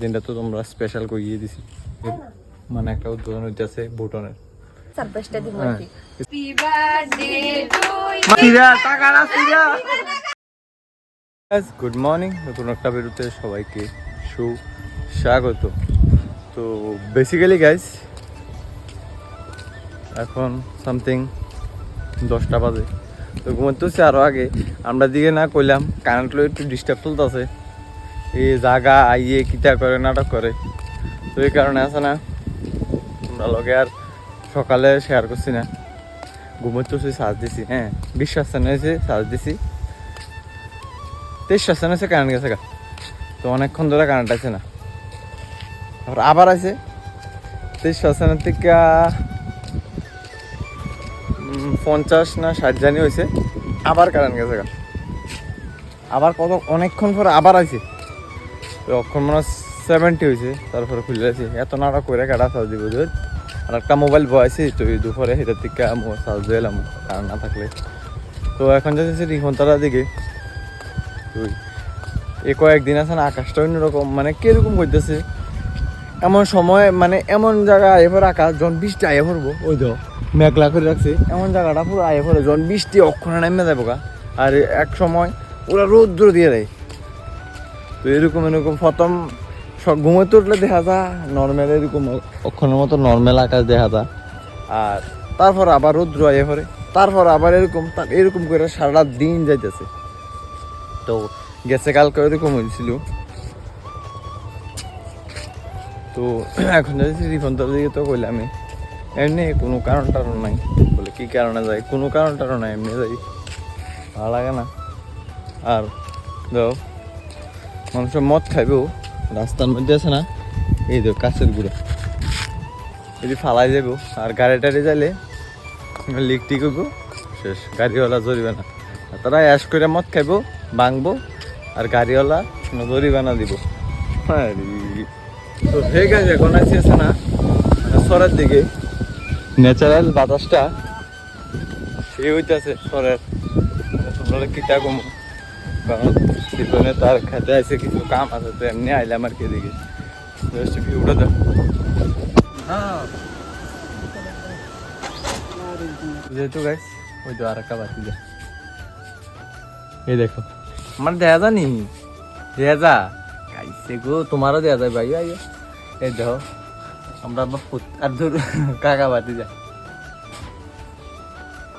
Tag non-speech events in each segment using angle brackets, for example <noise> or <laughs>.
দিনটা তো তোমরা স্পেশাল করিয়ে দিছি। মানে একটা উদ্বোধন হইতেছে ভুটনের। সারপ্রাইজটা দিব গুড মর্নিং নতুন একটা বেরোতে সবাইকে সুস্বাগত। তো বেসিক্যালি গাইস এখন সামথিং দশটা বাজে। তো ঘুমাতে হচ্ছে আরও আগে। আমরা দিকে না কইলাম কারেন্ট লো একটু ডিস্টার্ব চলতেছে। এই জাগা আইয়ে কিতা করে, নাটক করে। তো এই কারণে আছে না, আমরা লগে আর সকালে শেয়ার করছি না। ঘুমোতে হচ্ছে সাজ দিছি হ্যাঁ বিশ্বাস হয়েছে সাজ দিছি। তেইশ শাসন হয়েছে কারেন্ট গেছে গা। তো অনেকক্ষণ ধরে কারেন্ট আছে না। তারপর আবার আছে তেইশ শাসনের থেকে পঞ্চাশ না ষাট জানি হয়েছে আবার কারেন্ট গেছে গা। আবার কত, অনেকক্ষণ পরে আবার আছে তো অক্ষণ মনে সেভেন্টি হয়েছে তারপরে খুলে আছে। এত নাটক করে কাটা সাজ দিব ধর আর একটা মোবাইল বয়েছি তো দুপুরে সেটার থেকে সাজ দিয়ে এলাম কারেন্ট না থাকলে। তো এখন যাচ্ছে রিফন্তারার দিকে। তুই এ কয়েকদিন আছে না আকাশটা অন্যরকম মানে কীরকম করতেছে এমন সময় মানে এমন জায়গা আয়ে পড়ে আকাশ, যখন বৃষ্টি আয়ে পড়ব, ওই তো, মেঘলা করে রাখছে, এমন জায়গাটা পুরো আয়ে পড়ে, যখন বৃষ্টি অক্ষণে নেমে যাব গা। আর এক সময় ওরা রৌদ্র দিয়ে দেয়। তো এরকম এরকম প্রথম সব ঘুমোতে উঠলে দেখা যায় নর্মাল এরকম অক্ষণের মতো নর্মাল আকাশ দেখা যায়। আর তারপর আবার রৌদ্র আয়ে পড়ে তারপর আবার এরকম এরকম করে সারা দিন যাইতেছে। তো গেছে কালকে এরকম হয়েছিল। তো এখন যাচ্ছি রিফন্ডার দিকে তো কইলাম আমি এমনি কোনো কারণ টারণ নাই। বলে কি কারণে যাই কোনো কারণ টারণ নাই এমনি যাই। ভালো লাগে না। আর দাও। মানুষ মদ খাইবেও রাস্তার মধ্যে আছে না, এই তো কাছের গুঁড়ো। যদি ফালাই যাব আর গাড়ি টাড়ি যাইলে লিক টিক শেষ, গাড়িওয়ালা জরিবে না তারা অ্যাশ করে মদ খাইবো, ভাঙবো, আর গাড়িওয়ালা জরিমানা দিব। তো হয়ে গেছে এখন আছি না শহরের দিকে। ন্যাচারাল বাতাসটা সে হইতেছে মানে তোমরা কম? কারণ জীবনে তার খেতে আছে কিছু কাম আছে তো এমনি আইলাম আর কি দিকে জাস্ট ভিউটা দাও যেহেতু গাইস ওই তো আর একটা বাতি যা এই দেখো আমার দেয়া জানি দেয়া যা গাইছে গো তোমারও দেয়া যায় ভাই ভাই এই দেখো আমরা আবার পুত- আর ধর কাকা বাতি যা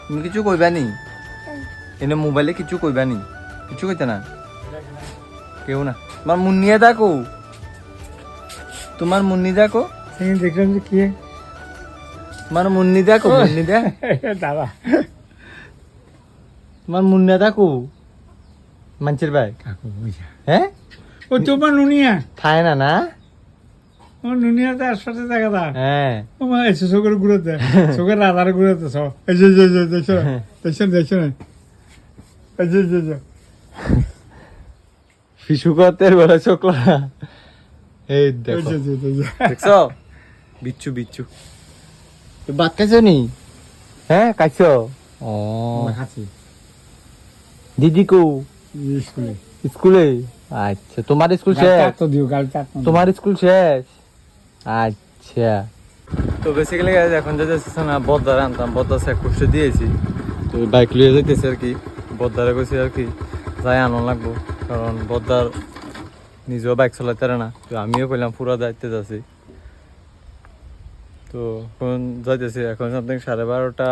তুমি কিছু কইবা নি এনে মোবাইলে কিছু কইবা নি কিছু কইতে না? কেউ না। তোমার মুন্নিয়া দেখো। তোমার মুন্নি দেখো। দেখলাম যে কি? তোমার মুন্নি দেখো মুন্নি দেখ দাদা তোমার মুন্না দেখো। মানুষের ভাই। হ্যাঁ ও তোমার নুনিয়া? খায় না না? ও নুনিয়া তো হ্যাঁ। ও মা এসে চোখের ঘুরেতে চোখের রাধার ঘুরেতে সব এই যে যে যে দেখছ দেখছ দেখছ না এই যে যে যে। ফিসুকতের বলে চোখলা এই দেখো। দেখছ? বিচ্ছু বিচ্ছু। খাইছো নি? হ্যাঁ খাইছো। ও। দিদি কো স্কুলে। স্কুলে? আচ্ছা তোমার স্কুল শেষ? চাট তো দিও গাল চাট তোমার স্কুল শেষ? আচ্ছা। তো বেসিক্যালি এখন যে যাচ্ছে না বদ্দারে আনতাম। স্যাক করতে দিয়েছি। তো বাইক লিয়ে যেতেছি আর কি। বদ্দারে গেছি আর কি যাই আনো লাগবো, কারণ বদ্দার নিজেও বাইক চালাতে পারে না, তো আমিও কইলাম পুরো দায়িত্বে যাচ্ছি। তো এখন যাইতেছি, এখন সামথিং সাড়ে বারোটা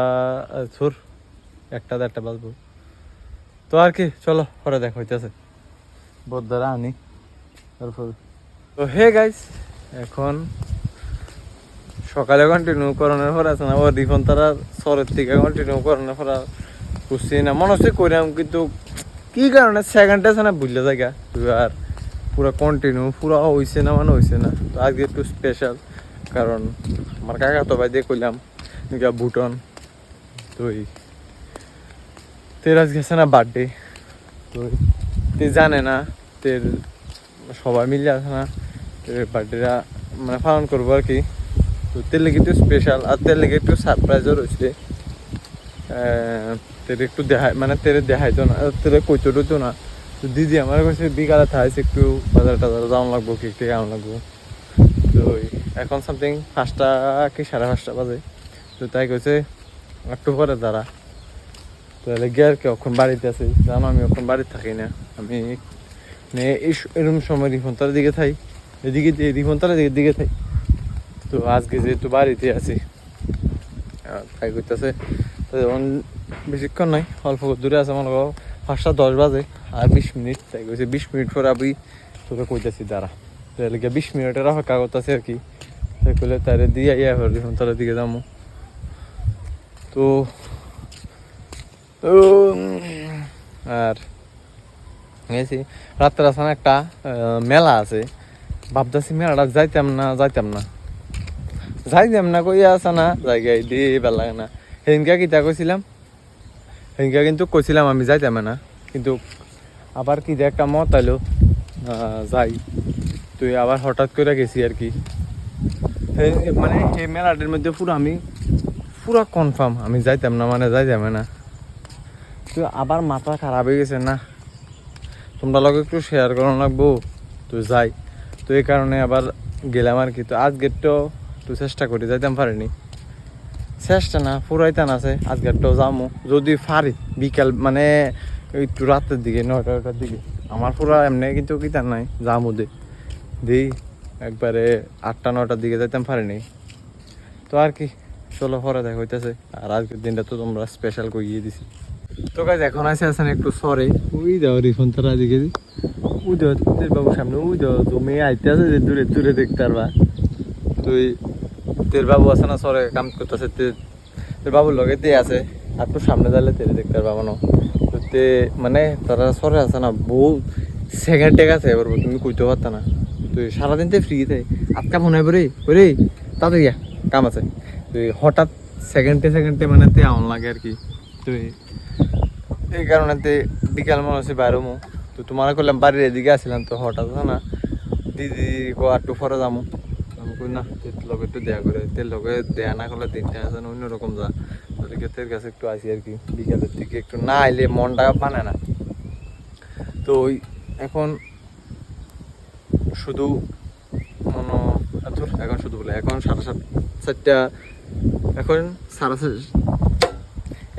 সুর, একটা দেড়টা বাজবো। তো আর কি, চলো, পরে দেখা হইতেছে। বদ্দারা আনি, তারপর। তো হে গাইস এখন সকালে কন্টিনিউ করানোর পর আছে না, ও রিফন তারা সরের থেকে কন্টিনিউ করানোর পর বুঝছি না। মনে হচ্ছে কইরাম, কিন্তু কি কারণে? সেকেন্ডে আছে না বুঝলে জায়গা আর পুরো কন্টিনিউ পুরো হইছে না মানে হইছে না। তো আজকে একটু স্পেশাল কারণ আমার কাকা তো ভাই দিয়ে কইলাম ভুটন তুই, তের আজকে আছে না বার্থডে তো তে জানে না, তের সবাই মিলে আছে না বার্থডেটা মানে পালন করব আর কি। তো তের লেগে একটু স্পেশাল আর তের লেগে একটু সারপ্রাইজও রয়েছে তের একটু দেখাই মানে তেরে দেখাইতো না তেরে কইতো না। তো দিদি আমার কাছে বিকালে থাকছে একটু বাজার টাজার যাওয়া লাগবো কেক টেক আনা লাগবো। তো এখন সামথিং পাঁচটা কি সাড়ে পাঁচটা বাজে। তো তাই কইছে, একটু পরে দাঁড়া। তাহলে আর কি, এখন বাড়িতে আছি। জানো আমি এখন বাড়িতে থাকি না। আমি মানে এই এরকম সময় রিফন্তার দিকে থাই। এদিকে রিফন্তার দিকে দিকে থাই। তো আজকে যেহেতু বাড়িতে আছি তাই করতেছে তো এখন বেশিক্ষণ নাই, অল্প দূরে আছে মনে করো পাঁচটা দশ বাজে আর বিশ মিনিট, তাই কইছে বিশ মিনিট পরে আমি তোকে কইতেছি, দাঁড়া। তাহলে বিশ মিনিটের অপেক্ষা করতেছে আর কি। তাই করলে তারে দিয়ে ইয়া হল রিফন্তারের দিকে যাব তো আর গেছি। রাত্রে আছে একটা মেলা আছে। ভাবতেছি মেলাটা যাইতাম না যাইতাম না। যাইতাম না, কই আছে না? জায়গায় দিয়ে ভালো লাগে না। সেদিনকে কিতা কইছিলাম সেদিনকে কিন্তু কইছিলাম আমি যাইতাম না। কিন্তু আবার কি একটা মত আইলো। যাই। তুই আবার হঠাৎ করে গেছি আর কি। মানে এই মেলাটার মধ্যে পুরো আমি, পুরো কনফার্ম আমি যাইতাম না মানে যাইতাম না। তো আবার মাথা খারাপ হয়ে গেছে না। তোমরা লগে একটু শেয়ার করানো লাগবো। তো যাই। তো এই কারণে আবার গেলাম আর কি। তো আজকের তো তো চেষ্টা করি যাইতাম পারিনি। চেষ্টা না ফুরাইতান আছে আজকেরটাও যামো। যদি পারি বিকাল মানে একটু রাতের দিকে নয়টা নয়টার দিকে। আমার পুরা এমনি কিন্তু কিতার নাই যামো দে। দিই একবারে আটটা নটার দিকে যাইতাম পারিনি। তো আর কি চলো পরে দেখা হইতেছে। আর আজকের দিনটা তো তোমরা স্পেশাল করিয়ে দিছি। তো কাজ এখন আছে আছেন একটু সরে ওই দাও রিফোন তারা দিকে ওই দাও বাবুর সামনে ওই দাও তুমি আইতে আছে যে দূরে দূরে দেখতে পারবা। তুই তোর বাবু আছে না সরে কাম করতেছে তোর বাবুর লগে তে আছে। আর তোর সামনে যাইলে তেরে দেখতে মনে তো মানে তারা সরে আছে না বহু সেকেন্ড টেক আছে এবার তুমি কইতে পারত না। তুই সারাদিন তো ফ্রি তাই আটকা মনে হয় রে ওরে তাড়াতাড়ি যা, কাম আছে। তুই হঠাৎ সেকেন্ডে সেকেন্ডে মানে তে আমন লাগে আর কি তুই এই কারণে তে বিকাল মনে হচ্ছে বাইরে মো। তো তোমার করলাম বাড়ির এদিকে আসছিলাম তো হঠাৎ না দিদি কো একটু পরে যাব দেয়া করে দেয়া না যা কাছে একটু আর কি, বিকালের দিকে একটু না মনটা মানে না। তো ওই এখন শুধু এখন শুধু বলে, এখন সাড়ে সাত, চারটা, এখন সাড়ে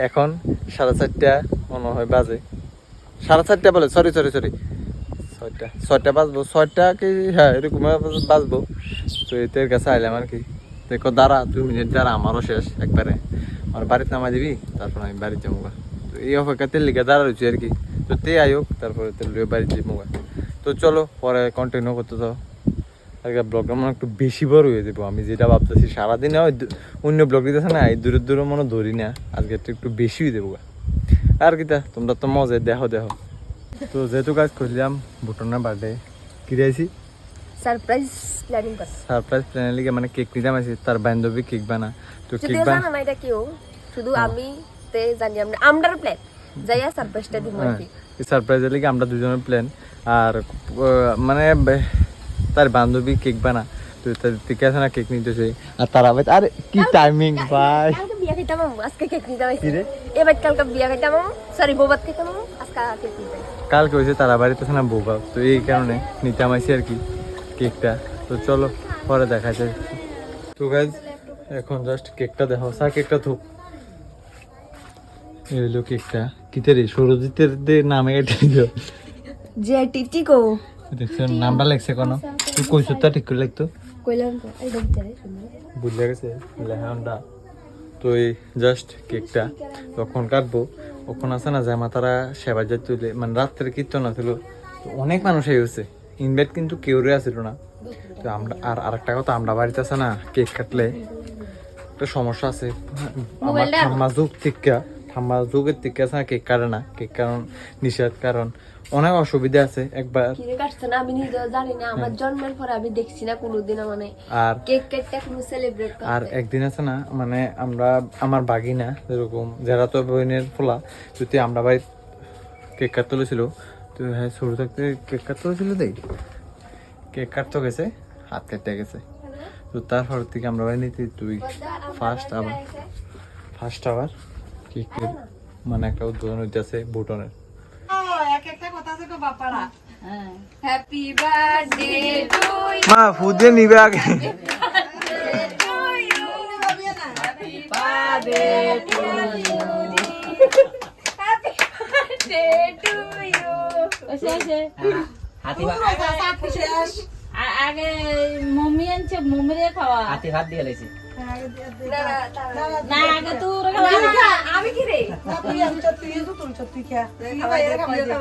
এখন সাড়ে চারটা মনে হয় বাজে। সাড়ে চারটা বলে সরি সরি সরি ছয়টা। ছয়টা বাজবো। ছয়টা কি? হ্যাঁ এরকম বাজবো। তো এদের কাছে আইলাম আর কি। দেখো দাঁড়া, দুই মিনিট দাঁড়া, আমারও শেষ একবারে। আমার বাড়িতে নামা দিবি, তারপর আমি বাড়িতে যাব তো এই অপেক্ষাতে লিখে দাঁড়া রয়েছি আর কি। তো তে আয়োগ, তারপরে তেল বাড়িতে যাব তো চলো, পরে কন্টিনিউ করতে দাও আজকে ব্লগটা মনে একটু বেশি বড় হয়ে যাব আমি যেটা ভাবতেছি, সারাদিনে অন্য ব্লগ দিতেছে না, এই দূরে দূরে মনে ধরি না। আজকে একটু বেশি হয়ে দেবো। আর কিতা তোমরা তো মজা দেখো দেখো। তো যেহেতু কাজ করলাম বুটনের বার্থডে কিরাইছি সারপ্রাইজ প্ল্যানিং করছে সারপ্রাইজ প্ল্যানের লিগে মানে কেক নিতাম আছি তার বান্ধবী কেক বানা। তো কেক বান না এটা কেউ শুধু আমি তে জানি আমরা আমরার প্ল্যান যাইয়া সারপ্রাইজটা দিব আর কি। সারপ্রাইজের লিগে আমরা দুজনের প্ল্যান আর মানে তার বান্ধবী কেক বানা। তো তার থেকে আছে না কেক নিতেছে আর তার আবার আরে কি টাইমিং ভাই। কালকে বিয়া খাইতাম আজকে কেক নিতে কি রে? এবার কালকে বিয়া খাইতাম সরি বোবাত খাইতাম আজকে কেক নিতে কালকে হয়েছে তারা বাড়িতে না বৌবা তো এই কারণে নিতে আমাইছি আর কি কেকটা তো চলো পরে দেখা যায় তো গাইজ এখন জাস্ট কেকটা দেখো। সা কেকটা তো এই হলো কেকটা কিতে রে? সৌরজিতের নামে এটা দিও যে টিটিকো দেখছ নামটা লাগছে কোনো? তুই কইছো তা ঠিক করে লাগতো কইলাম তো এই দেখতে বুঝলে গেছে? লেহানটা তো এই জাস্ট কেকটা তখন কাটবো তখন আছে না জামা তারা সেবা যা তুলে মানে রাত্রে কীর্তন আছিল তো অনেক মানুষ এই হচ্ছে ইনভাইট কিন্তু কেউ আসছিল না। তো আমরা আর আরেকটা কথা আমরা বাড়িতে আছে না কেক কাটলে একটা সমস্যা আছে। আমার ঠাম্মা যুগ থেকে ঠাম্মা যুগের থেকে আছে না কেক কাটে না। কেক কারণ নিষেধ কারণ। অনেক অসুবিধা আছে একবার। কিনে কাটছে না? আমি নিজেও জানি না। আমার জন্মের পরে আমি দেখছি না কোনোদিন মানে আর কেক কেটটা কোনো সেলিব্রেট আর একদিন আছে না মানে আমরা আমার বাগিনা যেরকম যারা তো বইনের ফোলা যদি আমরা বাড়ি কেক কাটতে ছিল তো হ্যাঁ ছোট থাকতে কেক কাটতে ছিল দেই। কেক কাটতে গেছে হাত কেটে গেছে। তো তারপর থেকে আমরা বাড়ি নিতে তুই ফার্স্ট আবার। ফার্স্ট আবার কেকের মানে একটা উদ্বোধন হইতেছে বুটনের ও, এক একটা কথা আছে হ্যাপি বার্থডে টু মা ফুদে নিবে আগে। বার্থডে টু ইউ আনছে মম্মিরে খাওয়া। হাতি ভাত দিয়ে লাইছি। না আগে আমি কি রে? তো গাড়ি ফুটা দশটা টাকা এনে দিতা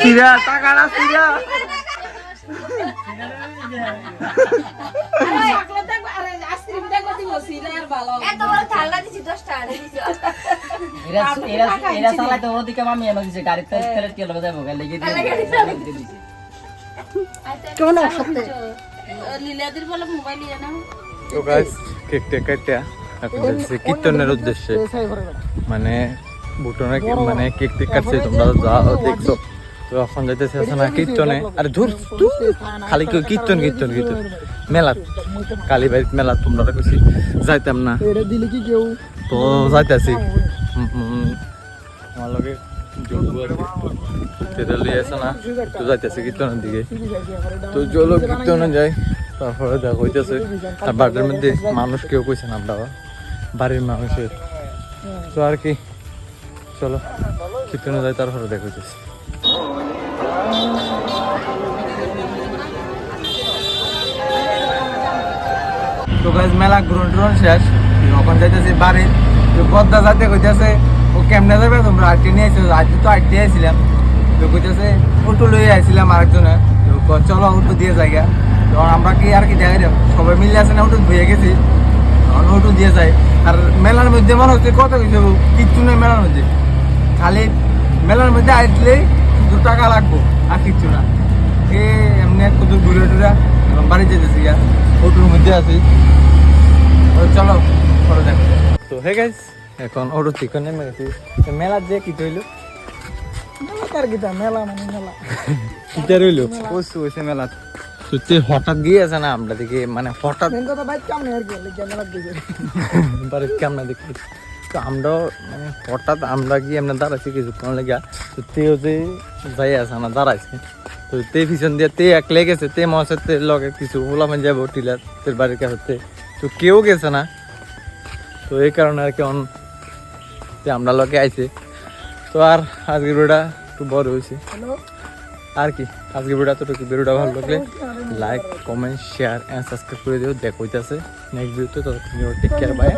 সিরা টাকাটা সিরা। এরা এরা চালাই তো এনে দিছে গাড়ি তেল তেল কে লগে যাব? গাড়ি লেগে দিয়ে দিছে। লীলাদির বলে মোবাইল নিয়ে নাও। তো গাইস কেক টেক কাটতে এখন যাচ্ছি কীর্তনের উদ্দেশ্যে। মানে বুটনে মানে কেক টেক কাটছে তোমরা যা দেখছ। তো এখন যাইতেছে না কীর্তনে। আরে ধুর খালি কেউ কীর্তন কীর্তন কীর্তন। মেলা কালীবাড়ি মেলা তোমরা কইছি যাইতাম না। তো যাইতাছি। আমার লগে। তেরা লিয়ে না? তো যাইতেছে কীর্তনের দিকে। তো চলো কীর্তনে যাই। তারপরে দেখা হইতেছে, আর বাড়ির মধ্যে মানুষ কেউ কইছে না আমরা বাড়ির মানুষের। তো আর কি, চলো কীর্তনে যাই তারপরে দেখা হইতেছে। তো গাছ মেলা গ্রহণ ট্রহণ শেষ। এখন যাইতেছে বাড়ি তো যাতে কইতেছে, ও কেমনে যাবে তোমরা? নিয়ে আইছো আজকে তো আটকে আইছিলাম। তো কইতেছে, অটো লইয়ে আইছিলাম আরেকজনে। তো চলো, অটো দিয়ে জায়গা তখন আমরা কি আর কি দেব? সবাই মিলে আছে না অটো ধুয়ে গেছি। তখন অটো দিয়ে যাই আর মেলার মধ্যে মনে হচ্ছে কত কিছু কিচ্ছু নেই মেলার মধ্যে। খালি মেলার মধ্যে আসলেই দু টাকা লাগবো আর কিচ্ছু না। এ এমনি কত ঘুরে টুরে এখন বাড়ি যেতেছি গা অটোর মধ্যে আছি। চলো পরে দেখো তো হে গাইস এখন অটো থেকে নেমে গেছি। মেলার যে কি <laughs> হইল কিটা রইল বসু হয়েছে মেলা। তো তে হঠাৎ গিয়ে আছে না আমরা দিকে মানে হঠাৎ বাড়ির কেমন দেখি? তো আমরাও মানে হঠাৎ আমরা গিয়ে এমনি দাঁড়াইছি কিছুক্ষণ লেগে। তো তেও যে যাই আছে না দাঁড়াইছে। তো তে পিছন দিয়ে তে এক লেগেছে তে মশার তে লগে কিছু ওলামেন যাব টিলার তোর বাড়ির কাছে। তো কেউ গেছে না। তো এই কারণে আর কেমন আমরা লগে আইছে। তো আর আজকের ভিডিওটা একটু বড় হয়েছে। আর কি আজকের ভিডিওটা এতটুকু। ভিডিওটা ভালো লাগলে like comment share and subscribe করে দিও। দেখো হইতাছে নেক্সট ভিডিওতে ততক্ষণ টেক কেয়ার বাই